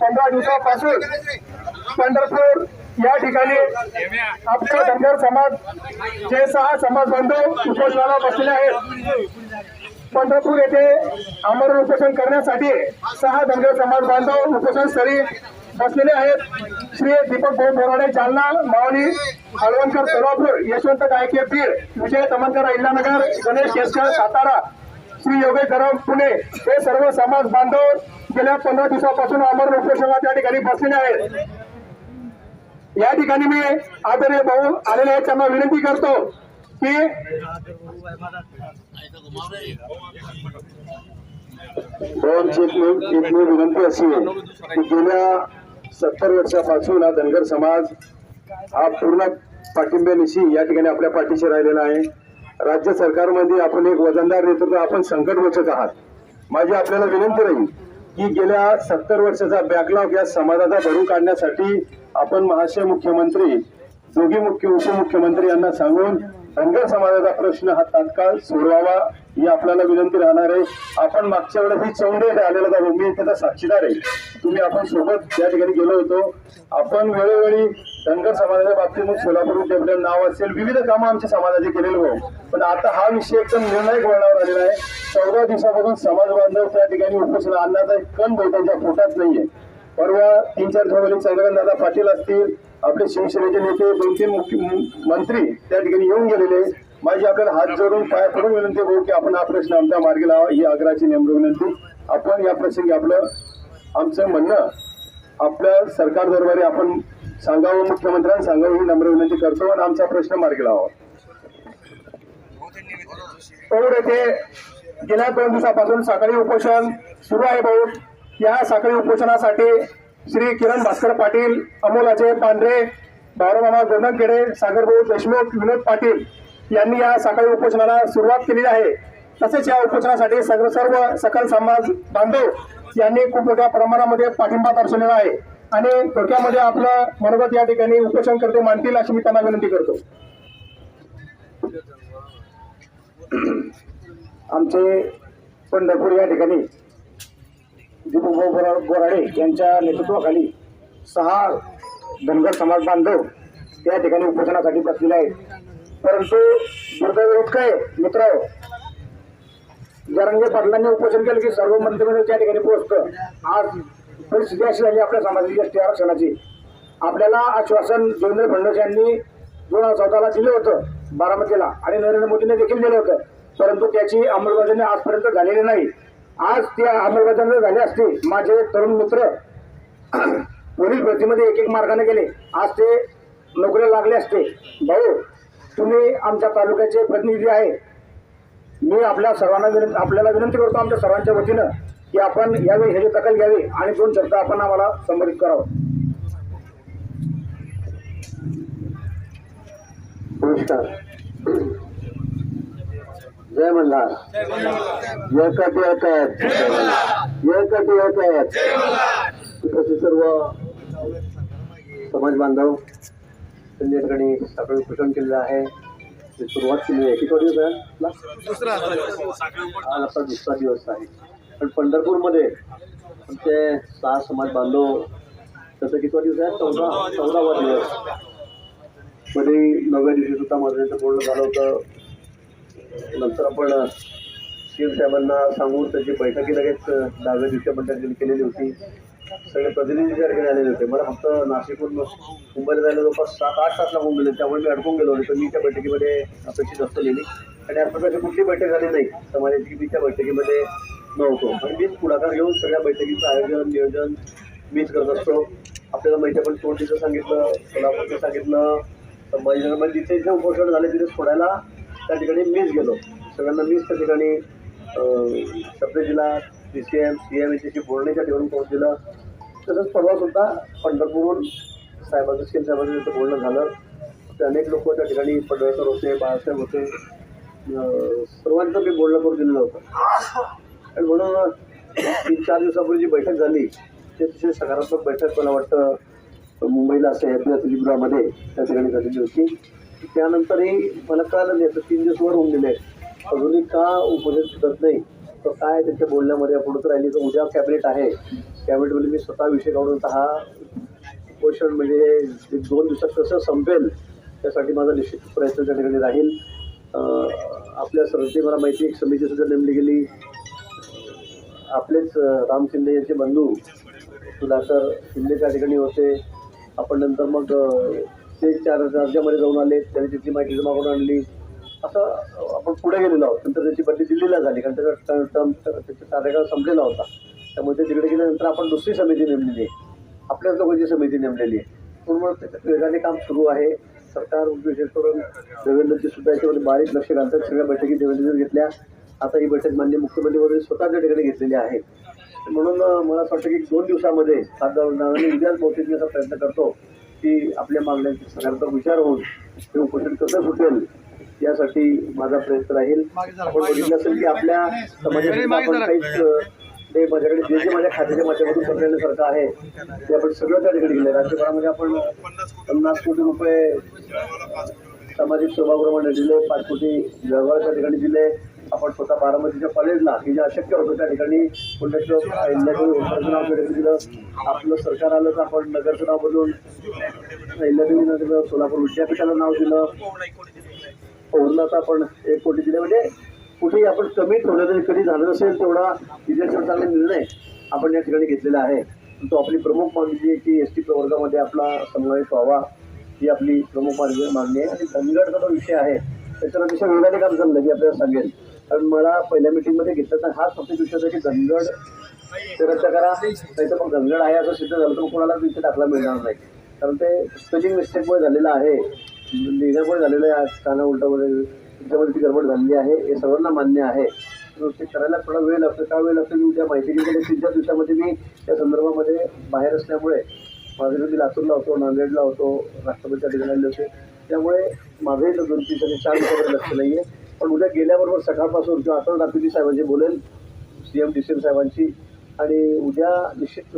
पंधरा दिवसापासून पंढरपूर या ठिकाणी आपला धनगर समाज जे सहा समाज बांधव उपोषणाला बसलेले आहेत. पंढरपूर येथे आमरण उपोषण करण्यासाठी सहा धनगर समाज बांधव उपोषण स्थळी बसलेले आहेत. श्री दीपक भाऊ बोराडे जालना मावली हळवणकर सोलापूर यशवंत गायके बीड विजय तमनकर अहिल्यानगर गणेश केसकर सातारा श्री योगेश धरम पुणे हे सर्व समाज बांधव गेल्या पंधरा दिवसापासून आमरण उपोषणात या ठिकाणी बसलेले आहेत. या ठिकाणी मी आदरणीय भाऊ आलेले आहेत. त्यांना विनंती करतो की विनंती अशी आहे की गेल्या सत्तर वर्षापासून हा धनगर समाज हा पूर्ण पाठिंब्यानिशी या ठिकाणी आपल्या पाठीशी राहिलेला आहे. राज्य सरकारमध्ये आपण एक वजनदार नेतृत्व आपण संकट आहात. माझी आपल्याला विनंती राहील की गेल्या सत्तर वर्षाचा बॅकलॉग या समाजाचा भरून काढण्यासाठी आपण महाशय मुख्यमंत्री जोगी मुख्य उपमुख्यमंत्री यांना सांगून धनगर समाजाचा प्रश्न हा तात्काळ सोडवावा. ही आपल्याला विनंती राहणार आहे आपण मागच्या वेळेस ही चौंडे आलेला होता मी त्याचा साक्षीदार आहे. तुम्ही आपण सोबत त्या ठिकाणी गेलो होतो. आपण वेळोवेळी धनगर समाजाच्या बाबतीत मग सोलापूर विद्यापीठात नाव असेल विविध कामं आमच्या समाजाचे केलेले हो. पण आता हा विषय एकदम निर्णायक वळणावर आलेला आहे. चौदा दिवसापासून समाज बांधव त्या ठिकाणी उपोषण आणण्याचा एक कण भाऊ पोटात नाहीये. परवा तीन चार ठेवले चंद्रकांत पाटील असतील आपले शिवसेनेचे नेते दोन तीन मुख्य मंत्री त्या ठिकाणी येऊन गेलेले. माझी आपल्याला हात जोडून पाय पडून विनंती भाऊ की आपण हा प्रश्न आमच्या मार्गी लावा. ही आग्रहाची नेमणूक विनंती. आपण या प्रसंगी आपलं आमचं म्हणणं आपल्या सरकार दरबारी आपण सांगावं मुख्यमंत्र्यांना सांगावं ही नम्र विनंती करतो आणि आमचा प्रश्न मार्गी लावा. पौर येथे गेल्या दोन दिवसापासून साखळी उपोषण सुरू आहे भाऊ. या साखळी उपोषणासाठी श्री किरण भास्कर पाटील अमोल अजय पांढरे बाळमामा सागर सागरभाऊ देशमुख विनोद पाटील यांनी या सकाळी उपोषणाला सुरुवात केलेली आहे. तसेच या उपोषणासाठी सर्व सर्व सकल समाज बांधव यांनी खूप मोठ्या प्रमाणामध्ये पाठिंबा दर्शवलेला आहे. आणि थोडक्यामध्ये आपलं मनोगत या ठिकाणी उपोषणकर्ते मानतील अशी मी त्यांना विनंती करतो. आमचे पंढरपूर या ठिकाणी दीपकभाऊ बोराडे यांच्या नेतृत्वाखाली सहा धनगर समाज बांधव या ठिकाणी उपोषणासाठी बसलेले आहेत. परंतु दुर्दैव इतकं आहे मित्र. जरंगे पाटलांनी उपोषण केलं की सर्व मंत्रिमंडळ त्या ठिकाणी पोहोचतं. आज परिस्थिती अशी झाली आपल्या सामाजिक एस टी आरक्षणाची. आपल्याला आश्वासन देवेंद्र फडणवीस यांनी दोन हजार चौदाला दिलं होतं बारामतीला आणि नरेंद्र मोदींनी देखील दिलं होतं. परंतु त्याची अंमलबजावणी आजपर्यंत झालेली नाही. आज त्या अंमलबजावणी झाली असते माझे तरुण मित्र पोलीस भरतीमध्ये एक एक मार्गाने गेले. आज ते नोकरीला लागले असते. भाऊ तुम्ही आमच्या तालुक्याचे प्रतिनिधी आहे. मी आपल्या सर्वांना विनंती आपल्याला विनंती करतो आमच्या सर्वांच्या वतीनं की आपण यावेळी ह्याची दखल घ्यावी आणि दोन शब्द आपण आम्हाला संबोधित करावं. नमस्कार. जय मल्हार. एकट एकट एकट तसे सर्व समाज बांधव ठिकाणी सकाळी उपोषण केलेलं आहे. सुरुवात केली आहे. किती दिवस आहे? आपला? आज आपला दुसरा दिवस आहे. पण पंढरपूरमध्ये आमचे सहा समाज बांधव त्याचा कितवा दिवस आहे? चौदा चौदावा दिवस. मध्ये नवव्या दिवशी सुद्धा त्यांचं बोलणं झालं होतं. नंतर आपण सी एम साहेबांना सांगून त्याची बैठकी लगेच दहाव्या दिवशी आपण त्या ठिकाणी केलेली होती. सगळे प्रतिनिधी त्या ठिकाणी आलेले होते. मला फक्त नाशिकहून मुंबईला जायला जवळपास सात आठ तास लागून गेले. त्यामुळे मी अडकून गेलो होतो. मी त्या बैठकीमध्ये अपेक्षित असलेली आणि या कुठली बैठक झाली नाही समाजाची मी त्या बैठकीमध्ये नव्हतो. आणि मीच पुढाकार घेऊन सगळ्या बैठकीचं आयोजन नियोजन मीच करत असतो. आपल्याला माहिती आपण तोंडीचं सांगितलं सोलापूरचं सांगितलं संभाजीनगरमध्ये म्हणजे जिथे जिथे उपोषण झाले तिथे सोडायला त्या ठिकाणी मीच गेलो. सगळ्यांना मीच त्या ठिकाणी सब D C M C M याच्याशी बोलण्याच्या ठेवून पोहोच दिलं. तसंच परवा सुद्धा पंढरपूरहून साहेबांचं सी एम साहेबांचं त्यांचं बोलणं झालं. ते अनेक लोक त्या ठिकाणी पडळकर होते बाळासाहेब होते. सर्वांचं मी बोलणं करून दिलेलं होतं. आणि म्हणून तीन चार दिवसापूर्वी जी बैठक झाली ते अतिशय सकारात्मक बैठक मला वाटतं मुंबईला असं त्रिपुरामध्ये त्या ठिकाणी झालेली होती. त्यानंतरही मला कळालं नाही आता तीन दिवस वर होऊन गेले अजूनही का उपदेश सुटत नाही? तर काय त्यांच्या बोलण्यामध्ये पुढत राहिली. तर उद्या कॅबिनेट आहे. कॅबिनेटमध्ये मी स्वतः विषय काढून हा उपोषण म्हणजे दोन दिवसात कसं संपेल त्यासाठी माझा निश्चित प्रयत्न त्या ठिकाणी राहील. आपल्या सर्वते मला माहिती एक समिती सुद्धा नेमली गेली. आपलेच राम शिंदे यांचे बंधू सुधाकर शिंदे त्या ठिकाणी होते. आपण नंतर मग ते चार राज्यामध्ये जाऊन आले. त्यांनी तिथली माहिती जमा करून आणली. असं आपण पुढे गेलेलो आहोत. नंतर त्याची बदली दिल्लीला झाली कारण त्याचा टर्म त्याचा कार्यकाळ संपलेला होता. त्यामुळे ते तिकडे गेल्यानंतर आपण दुसरी समिती नेमलेली आहे. आपल्याच लोकांची समिती नेमलेली आहे. म्हणून मग त्याच्यात वेगाने काम सुरू आहे. सरकार विशेष करून देवेंद्रची सुद्धा याच्यामध्ये बारीक लक्ष घालतात. सगळ्या बैठकी देवेंद्रने घेतल्या. आता ही बैठक मान्य मुख्यमंत्रीवरून वगैरे ठिकाणी घेतलेली आहे. म्हणून मला असं वाटतं की दोन दिवसामध्ये सात आणि उद्याच बहुतेक मी असा प्रयत्न करतो की आपल्या मागण्यांचा सगळ्यांचा विचार होऊन हे उपोषण कसं सुटेल यासाठी माझा प्रयत्न राहील. आपण बघितलं असेल की आपल्या समाजासाठी आपण काहीच ते माझ्याकडे जे जे माझ्या खात्याच्या माध्यमातून पकडण्यासारखं आहे ते आपण सगळं त्या ठिकाणी दिलं राज्यभरामध्ये आपण पन्नास कोटी रुपये सामाजिक सभागृहामध्ये दिले पाच कोटी व्यवहाराच्या ठिकाणी दिले. आपण स्वतः बारामतीच्या कॉलेजला की जे अशक्य होतं त्या ठिकाणी होळकरचं नाव त्या दिलं. आपलं सरकार आलं तर आपण नगरचं नाव बदलून अहिल्यादेवी नगर सोलापूर विद्यापीठाला नाव दिलं. पौर्णाचा आपण एक कोटी दिले. म्हणजे कुठेही आपण कमी ठेवलं तरी कधी झालं नसेल तेवढा विजयचा चांगला निर्णय आपण या ठिकाणी घेतलेला आहे. तो आपली प्रमुख मागणी आहे की एस टी प्रवर्गामध्ये आपला समावेश व्हावा ही आपली प्रमुख मागणी मागणी आहे. आणि धनगडचा जो विषय आहे त्याच्यावर अतिशय वेगाने काम चाललं की आपल्याला सांगेल. कारण मला पहिल्या मिटिंगमध्ये घेतलं तर हाच फक्त विषय होता की धनगड ते रद्द करा नाही तर मग धनगड आहे असं सिद्ध झालं तर कोणाला तिथे दाखला मिळणार नाही. कारण ते स्पेलिंग मिस्टेकमुळे झालेलं आहे. लिहिण्यामुळे झालेलं आहे काना उलटा वगैरे त्याच्यामध्ये ती गडबड झालेली आहे हे सर्वांना मान्य आहे. ते करायला थोडा वेळ लागतो. का वेळ लागतो? मी उद्या माहिती घेतली तीन चार दिवसामध्ये मी त्या संदर्भामध्ये बाहेर असल्यामुळे माझे मी लातूरला होतो नांदेडला होतो राष्ट्रपतीच्या ठिकाणी होते त्यामुळे माझंही तर दोन तीन दिवसांनी चार दिवसामध्ये लक्ष नाही आहे पण उद्या गेल्याबरोबर सकाळपासून किंवा आता रात्री साहेबांशी बोलेल C M D C M साहेबांची आणि उद्या निश्चित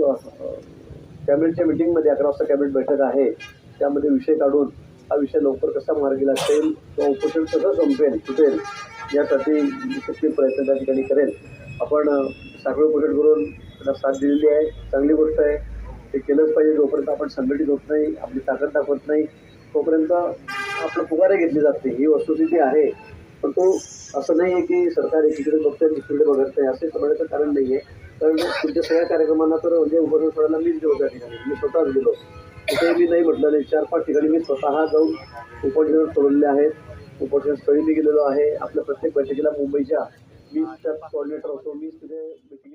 कॅबिनेटच्या मिटिंगमध्ये अकरा वाजता कॅबिनेट बैठक आहे. त्यामध्ये विषय काढून हा विषय लवकर कसा मार्गी लागेल किंवा उपोषण कसं संपेल सुटेल यासाठी शक्य प्रयत्न त्या ठिकाणी करेल. आपण साखळी उपोषण करून त्यांना साथ दिलेली आहे. चांगली गोष्ट आहे. ते केलंच पाहिजे. जोपर्यंत आपण संघटित होत नाही आपली ताकद दाखवत नाही तोपर्यंत आपलं पुकारे घेतली जाते. ही वस्तुस्थिती आहे. पण तो असं नाही आहे की सरकार एकीकडे बघतंय दुसरीकडे बघत नाही. असे समजण्याचं कारण नाही आहे कारण तुमच्या सगळ्या कार्यक्रमांना तर म्हणजे उपोषण सोडायला मीच गेलो त्या ठिकाणी मी स्वतःच गेलो. कुठेही मी नाही म्हटलं नाही चार पाच ठिकाणी मी स्वतः जाऊन उपोषण सोडलेले आहेत. उपोषण स्थळी मी गेलेलो आहे. आपल्या प्रत्येक बैठकीला मुंबईच्या मीच त्या कॉर्डिनेटर होतो. मीच तिथे मिटिंग